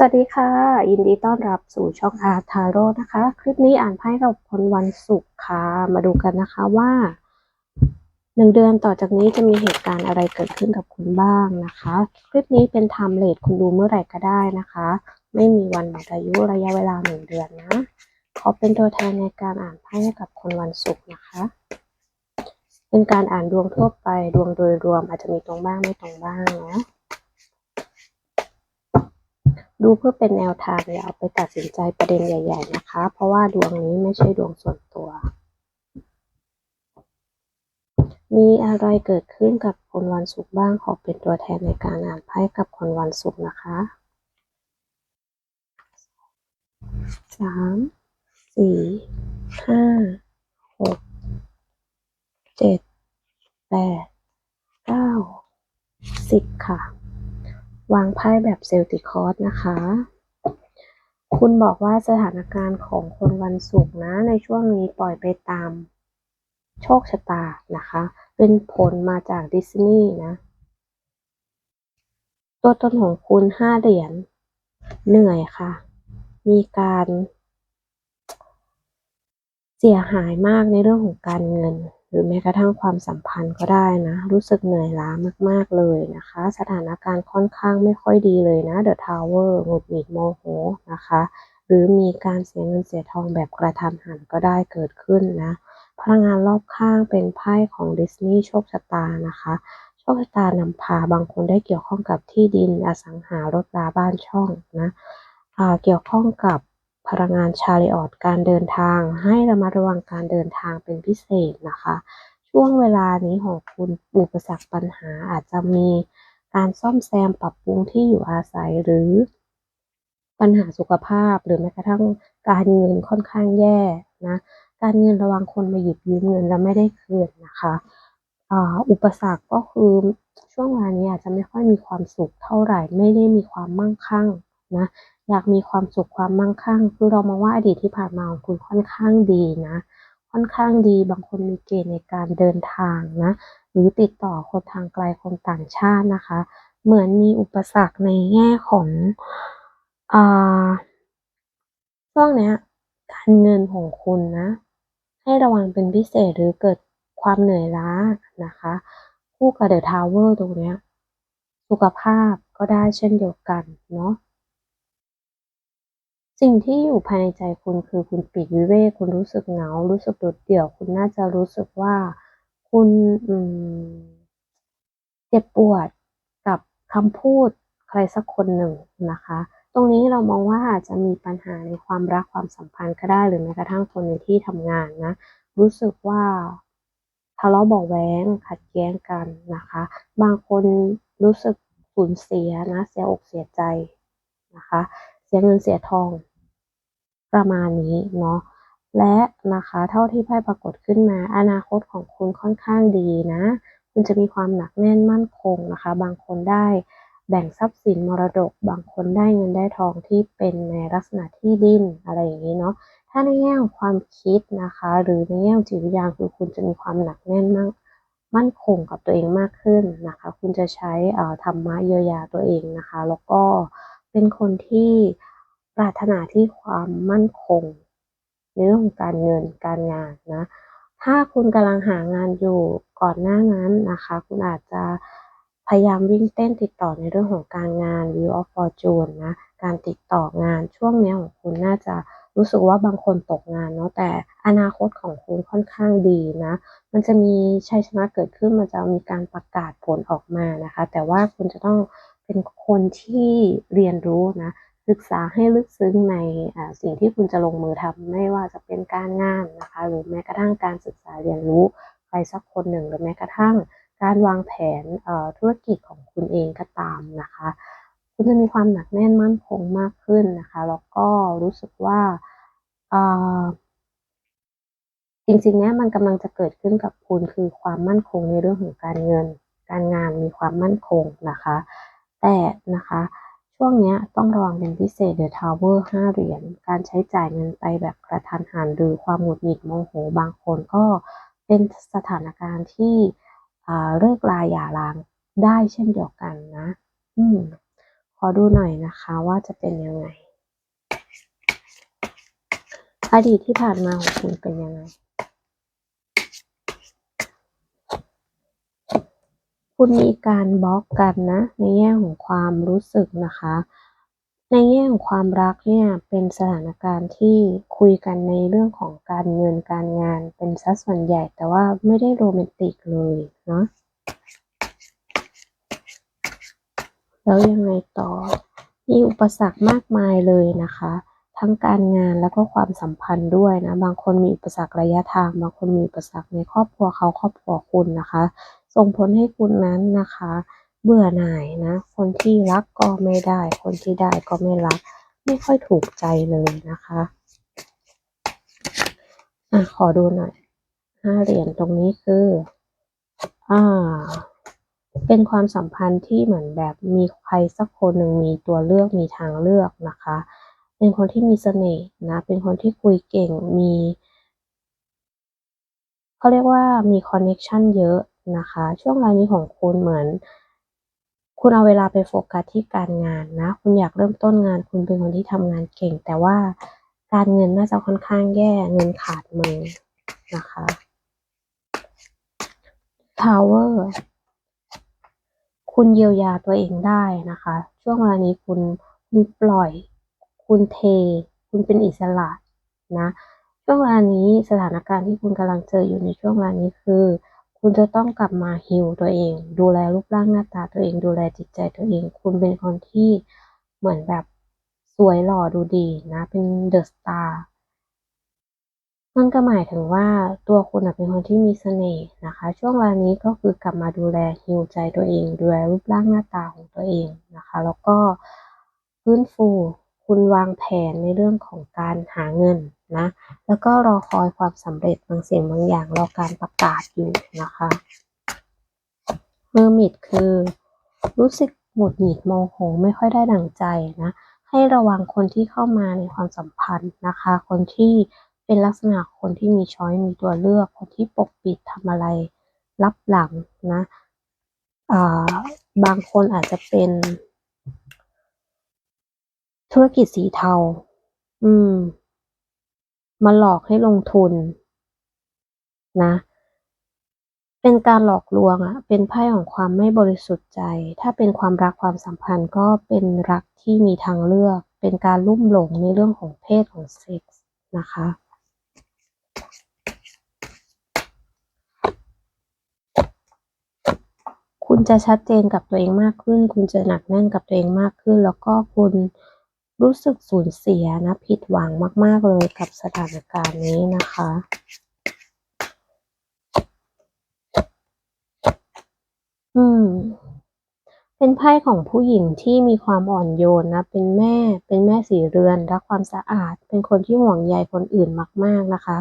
สวัสดีค่ะ ยินดีต้อนรับสู่ช่องอาทาโร่นะคะ คลิปนี้อ่านไพ่กับคนวันศุกร์ค่ะ มาดูกันนะคะว่าหนึ่งเดือนต่อจากนี้จะมีเหตุการณ์อะไรเกิดขึ้นกับคุณบ้างนะคะ คลิปนี้เป็นไทม์เลทคุณดูเมื่อไหร่ก็ได้นะคะ ไม่มีวันหมดอายุระยะเวลาหนึ่งเดือนนะขอเป็นตัวแทนในการอ่านไพ่ให้กับคนวันศุกร์นะคะ เป็นการอ่านดวงทั่วไปดวงโดยรวมอาจจะมีตรงบ้างไม่ตรงบ้างนะ ดูเพื่อเป็นแนวทางอย่าเอาไปตัดสินใจประเด็นใหญ่ ๆ นะคะ เพราะว่าดวงนี้ไม่ใช่ดวงส่วนตัว มีอะไรเกิดขึ้นกับคนวันศุกร์บ้างขอเป็นตัวแทนในการอ่านไพ่กับคนวันศุกร์นะคะสามสี่ห้าหกเจ็ดแปดเก้าสิบค่ะ วางไพ่แบบเซลติคอสนะคะ คุณบอกว่าสถานการณ์ของคนวันศุกร์นะ ในช่วงนี้ปล่อยไปตามโชคชะตานะคะ เป็นผลมาจากดิสนีย์นะ ตัวตนของคุณห้าเหรียญ เหนื่อยค่ะ มีการเสียหายมากในเรื่องของการเงิน หรือแม้กระทั่งความสัมพันธ์ก็ได้นะ รู้สึกเหนื่อยล้ามาก ๆ เลยนะคะ สถานการณ์ค่อนข้างไม่ค่อยดีเลยนะ The Tower หงุดหงิดโมโหนะคะ หรือมีการเสียเงินเสียทองแบบกระทันหันก็ได้เกิดขึ้นนะ พลังงานรอบข้างเป็นไพ่ของดิสนีย์โชคชะตานะคะโชคชะตานำพาบางคนได้เกี่ยวข้องกับที่ดินอสังหารถราบ้านช่องนะเกี่ยวข้องกับ พลังงานชาริออตการเดินทาง ให้ระมัดระวังการเดินทางเป็นพิเศษนะคะ ช่วงเวลานี้ของคุณอุปสรรคปัญหาอาจจะมีการซ่อมแซมปรับปรุงที่อยู่อาศัยหรือ ปัญหาสุขภาพหรือแม้กระทั่งการเงินค่อนข้างแย่นะการเงินระวังคนมาหยิบยืมเงินแล้วไม่ได้คืนนะคะอุปสรรคก็คือช่วงเวลานี้อาจจะไม่ค่อยมีความสุขเท่าไหร่ไม่ได้มีความมั่งคั่ง นะ อยากมีความสุขความมั่งคั่ง คือเรามองว่าอดีตที่ผ่านมาของคุณค่อนข้างดีนะ ค่อนข้างดี บางคนมีเกณฑ์ในการเดินทางนะ หรือติดต่อคนทางไกลคนต่างชาตินะคะ เหมือนมีอุปสรรคในแง่ของอ่าช่วงนี้การเงินของคุณนะ ให้ระวังเป็นพิเศษหรือเกิดความเหนื่อยล้านะคะ คู่กับเดอะทาวเวอร์ตรงนี้สุขภาพก็ได้เช่นเดียวกันเนาะ สิ่งที่อยู่ภายในใจคุณคือคุณปีกวิเวกคุณรู้สึกเหงา รู้สึกโดดเดี่ยว คุณน่าจะรู้สึกว่าคุณเจ็บปวดกับคำพูดใครสักคนหนึ่งนะคะ ตรงนี้เรามองว่าอาจจะมีปัญหาในความรักความสัมพันธ์ก็ได้หรือแม้กระทั่งคนในที่ทำงานนะรู้สึกว่าทะเลาะเบาแว้งขัดแย้งกันนะคะ บางคนรู้สึกสูญเสียนะเสียอกเสียใจนะคะ เสียเงินเสียทอง ประมาณนี้เนาะและนะคะเท่าที่ไพ่ปรากฏขึ้นมา อนาคตของคุณค่อนข้างดีนะ คุณจะมีความหนักแน่นมั่นคงนะคะ บางคนได้แบ่งทรัพย์สินมรดก บางคนได้เงินได้ทองที่เป็นในลักษณะที่ดินอะไรอย่างนี้เนาะถ้าในแง่ของความคิดนะคะ หรือในแง่จิตวิญญาณคือคุณจะมีความหนักแน่นมากมั่นคงกับตัวเองมากขึ้นนะคะ คุณจะใช้ธรรมะเยียวยาตัวเองนะคะ แล้วก็เป็นคนที่ ปรารถนาที่ความมั่นคง ในเรื่องของการเงินการงานนะ ถ้าคุณกำลังหางานอยู่ก่อนหน้านั้นนะคะ คุณอาจจะพยายามวิ่งเต้นติดต่อในเรื่องของการงาน View of Fortune นะ การติดต่องานช่วงนี้ของคุณน่าจะรู้สึกว่าบางคนตกงานเนาะแต่อนาคตของคุณค่อนข้างดีนะ มันจะมีชัยชนะเกิดขึ้น มันจะมีการประกาศผลออกมานะคะ แต่ว่าคุณจะต้องเป็นคนที่เรียนรู้นะ ศึกษาให้ลึกซึ้งในสิ่งที่คุณจะลงมือทำไม่ว่าจะเป็นการงานนะคะ หรือแม้กระทั่งการศึกษาเรียนรู้ใครสักคนหนึ่ง หรือแม้กระทั่งการวางแผนธุรกิจของคุณเองก็ตามนะคะ คุณจะมีความหนักแน่นมั่นคงมากขึ้นนะคะ แล้วก็รู้สึกว่าจริงๆเนี้ยมันกำลังจะเกิดขึ้นกับคุณคือความมั่นคงในเรื่องของการเงิน การงานมีความมั่นคงนะคะ แต่นะคะ ช่วงนี้ต้องระวังเป็นพิเศษเดอะทาวเวอร์ห้าเหรียญ การใช้จ่ายเงินไปแบบกระทันหันหรือความหงุดหงิดโมโหบางคนก็เป็นสถานการณ์ที่เลิกลาหย่าร้างได้เช่นเดียวกันนะ อืม ขอดูหน่อยนะคะว่าจะเป็นยังไง อดีตที่ผ่านมาของคุณเป็นยังไง คุณมีการบล็อกกันนะ ในแง่ของความรู้สึกนะคะ ในแง่ของความรักเนี่ยเป็นสถานการณ์ที่คุยกันในเรื่องของการเงินการงานเป็นสัดส่วนใหญ่แต่ว่าไม่ได้โรแมนติกเลยเนาะแล้วยังไงต่อ มีอุปสรรคมากมายเลยนะคะ ทั้งการงานแล้วก็ความสัมพันธ์ด้วยนะ บางคนมีอุปสรรคระยะทาง บางคนมีอุปสรรคในครอบครัวเขาครอบครัวคุณนะคะ ส่งผลให้คุณนั้นนะคะ เบื่อหน่ายนะ คนที่รักก็ไม่ได้ คนที่ได้ก็ไม่รัก ไม่ค่อยถูกใจเลยนะคะอะขอดูหน่อยห้าเหรียญตรงนี้คืออ่าเป็นความสัมพันธ์ที่เหมือนแบบมีใครสักคนหนึ่งมีตัวเลือกมีทางเลือกนะคะ เป็นคนที่มีเสน่ห์นะ เป็นคนที่คุยเก่งมีเขาเรียกว่ามีคอนเน็ชันเยอะ นะคะ ช่วงเวลานี้ของคุณเหมือน คุณเอาเวลาไปโฟกัสที่การงานนะ คุณอยากเริ่มต้นงาน คุณเป็นคนที่ทำงานเก่ง แต่ว่าการเงินน่าจะค่อนข้างแย่เงินขาดมือนะคะ Tower คุณเยียวยาตัวเองได้นะคะ ช่วงเวลานี้คุณคุณปล่อย คุณเท คุณเป็นอิสระนะช่วงเวลานี้สถานการณ์ที่คุณกำลังเจออยู่ในช่วงเวลานี้คือ คุณจะต้องกลับมาฮิลตัวเอง ดูแลรูปร่างหน้าตาตัวเอง ดูแลจิตใจตัวเอง คุณเป็นคนที่เหมือนแบบสวยหล่อดูดีนะ เป็นเดอะสตาร์นั่นก็หมายถึงว่าตัวคุณเป็นคนที่มีเสน่ห์นะคะ ช่วงเวลานี้ก็คือกลับมาดูแลฮิวใจตัวเอง ดูแลรูปร่างหน้าตาของตัวเองนะคะ แล้วก็ฟื้นฟู คุณวางแผนในเรื่องของการหาเงินนะ แล้วก็รอคอยความสำเร็จบางสิ่งบางอย่างรอการประกาศอยู่นะคะเมอร์มิดคือรู้สึกหงุดหงิดโมโหไม่ค่อยได้ดั่งใจนะ ให้ระวังคนที่เข้ามาในความสัมพันธ์นะคะ คนที่เป็นลักษณะคนที่มีช้อยมีตัวเลือก คนที่ปกปิดทำอะไรลับหลังนะบางคนอาจจะเป็น ธุรกิจสีเทา อืม มาหลอกให้ลงทุน นะ เป็นการหลอกลวงอะเป็นไพ่ของความไม่บริสุทธิ์ใจ ถ้าเป็นความรักความสัมพันธ์ก็เป็นรักที่มีทางเลือก เป็นการลุ่มหลงในเรื่องของเพศของเซ็กส์นะคะ คุณจะชัดเจนกับตัวเองมากขึ้น คุณจะหนักแน่นกับตัวเองมากขึ้น แล้วก็คุณ รู้สึกสูญเสียนะผิดหวังมาก ๆ เลยกับสถานการณ์นี้นะคะ อืม เป็นไพ่ของผู้หญิงที่มีความอ่อนโยนนะ เป็นแม่ เป็นแม่สีเรือน รักความสะอาด เป็นคนที่ห่วงใยคนอื่นมาก ๆ นะคะ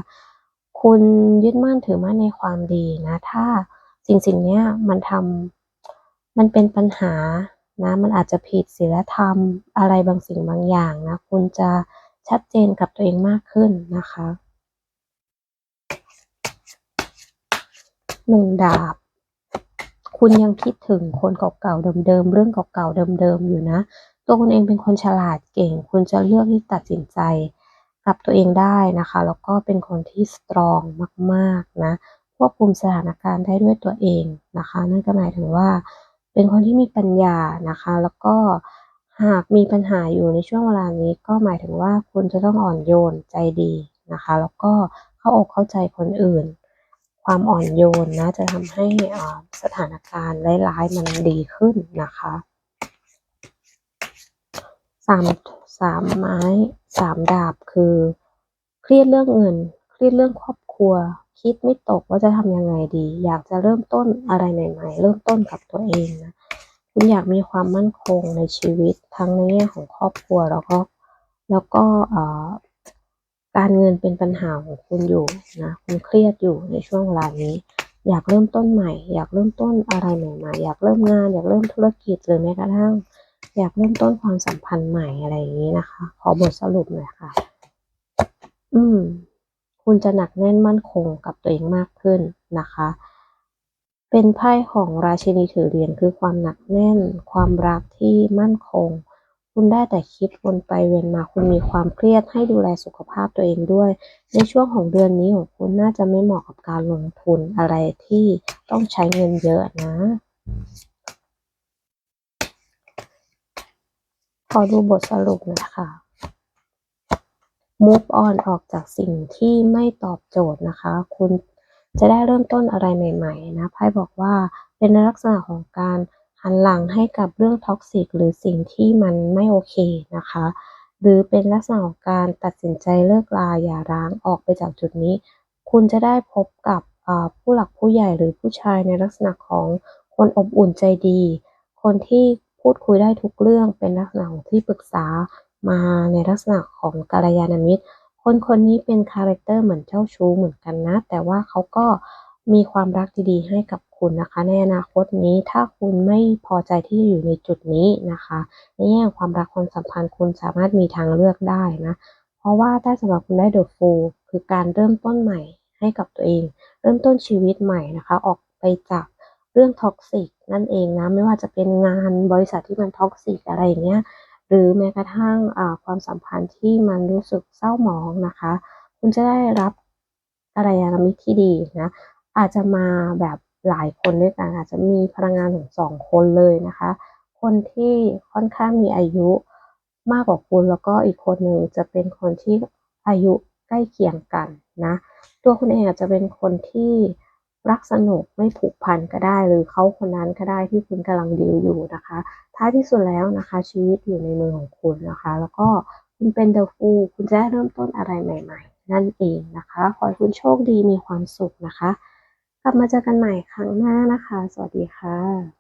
คุณยึดมั่นถือมั่นในความดีนะ ถ้าสิ่งสิ่งนี้มันทำมันเป็นปัญหา นะมันอาจจะผิดศีลธรรมอะไรบางสิ่งบางอย่างนะคุณจะชัดเจนกับตัวเองมากขึ้นนะคะหนึ่งดาบ คุณยังคิดถึงคนเก่าๆเดิมๆเรื่องเก่าๆเดิมๆอยู่นะ ตัวคุณเองเป็นคนฉลาดเก่ง คุณจะเลือกที่ตัดสินใจกับตัวเองได้นะคะ แล้วก็เป็นคนที่สตรองมากๆนะควบคุมสถานการณ์ได้ด้วยตัวเองนะคะ นั่นก็หมายถึงว่า เป็นคนที่มีปัญญานะคะ แล้วก็หากมีปัญหาอยู่ในช่วงเวลานี้ก็หมายถึงว่าคุณจะต้องอ่อนโยนใจดีนะคะ แล้วก็เข้าอกเข้าใจคนอื่น ความอ่อนโยนนะจะทำให้สถานการณ์ร้ายๆมันดีขึ้นนะคะสามสามไม้สามดาบคือ เครียดเรื่องเงิน เครียดเรื่องครอบครัว คิดไม่ตกว่าจะทำยังไงดี อยากจะเริ่มต้นอะไรใหม่ๆ เริ่มต้นกับตัวเองนะคุณอยากมีความมั่นคงในชีวิตทั้งในแง่ของครอบครัวแล้วก็แล้วก็การเงินเป็นปัญหาของคุณอยู่นะคุณเครียดอยู่ในช่วงเวลานี้ อยากเริ่มต้นใหม่ อยากเริ่มต้นอะไรใหม่ๆอยากเริ่มงาน อยากเริ่มธุรกิจหรือแม้กระทั่ง อยากเริ่มต้นความสัมพันธ์ใหม่อะไรอย่างนี้นะคะ ขอบทสรุปหน่อยค่ะ อืม คุณจะหนักแน่นมั่นคงกับตัวเองมากขึ้นนะคะ เป็นไพ่ของราชินีถือเหรียญคือความหนักแน่น ความรักที่มั่นคง คุณได้แต่คิดวนไปเวียนมา คุณมีความเครียดให้ดูแลสุขภาพตัวเองด้วย ในช่วงของเดือนนี้ของคุณน่าจะไม่เหมาะกับการลงทุนอะไรที่ต้องใช้เงินเยอะนะขอดูบทสรุปนะคะ move on ออกจากสิ่งที่ไม่ตอบโจทย์นะคะ คุณจะได้เริ่มต้นอะไรใหม่ ๆ นะไพ่บอกว่าเป็นในลักษณะของการหันหลังให้กับเรื่องท็อกซิกหรือสิ่งที่มันไม่โอเคนะคะ หรือเป็นลักษณะของการตัดสินใจเลิกลาอย่าร้างออกไปจากจุดนี้ คุณจะได้พบกับผู้หลักผู้ใหญ่หรือผู้ชายในลักษณะของคนอบอุ่นใจดี คนที่พูดคุยได้ทุกเรื่องเป็นลักษณะของที่ปรึกษา มาในลักษณะของกัลยาณมิตร คนคนนี้เป็นคาแรคเตอร์เหมือนเจ้าชู้เหมือนกันนะ แต่ว่าเขาก็มีความรักดีๆให้กับคุณนะคะ ในอนาคตนี้ถ้าคุณไม่พอใจที่อยู่ในจุดนี้นะคะ ในแง่ความรักความสัมพันธ์คุณสามารถมีทางเลือกได้นะ เพราะว่าถ้าสำหรับคุณได้เดอะฟูลคือการเริ่มต้นใหม่ให้กับตัวเอง เริ่มต้นชีวิตใหม่นะคะ ออกไปจากเรื่องท็อกซิกนั่นเองนะ ไม่ว่าจะเป็นงานบริษัทที่มันท็อกซิกอะไรอย่างเงี้ย หรือแม้กระทั่งความสัมพันธ์ที่มันรู้สึกเศร้าหมองนะคะ คุณจะได้รับอะไรยามิตรที่ดีนะอาจจะมาแบบหลายคนด้วยกันอาจจะมีพลังงานถึงสองคนเลยนะคะ คนที่ค่อนข้างมีอายุมากกว่าคุณแล้วก็อีกคนหนึ่งจะเป็นคนที่อายุใกล้เคียงกันนะ ตัวคุณเองอาจจะเป็นคนที่รักสนุกไม่ผูกพันก็ได้ หรือเขาคนนั้นก็ได้ที่คุณกำลังดีลอยู่นะคะ ท้ายที่สุดแล้วนะคะ ชีวิตอยู่ในมือของคุณนะคะ แล้วก็คุณเป็นเดอะฟูคุณจะเริ่มต้นอะไรใหม่ ๆ นั่นเองนะคะขอให้คุณโชคดีมีความสุขนะคะ กลับมาเจอกันใหม่ครั้งหน้านะคะ สวัสดีค่ะ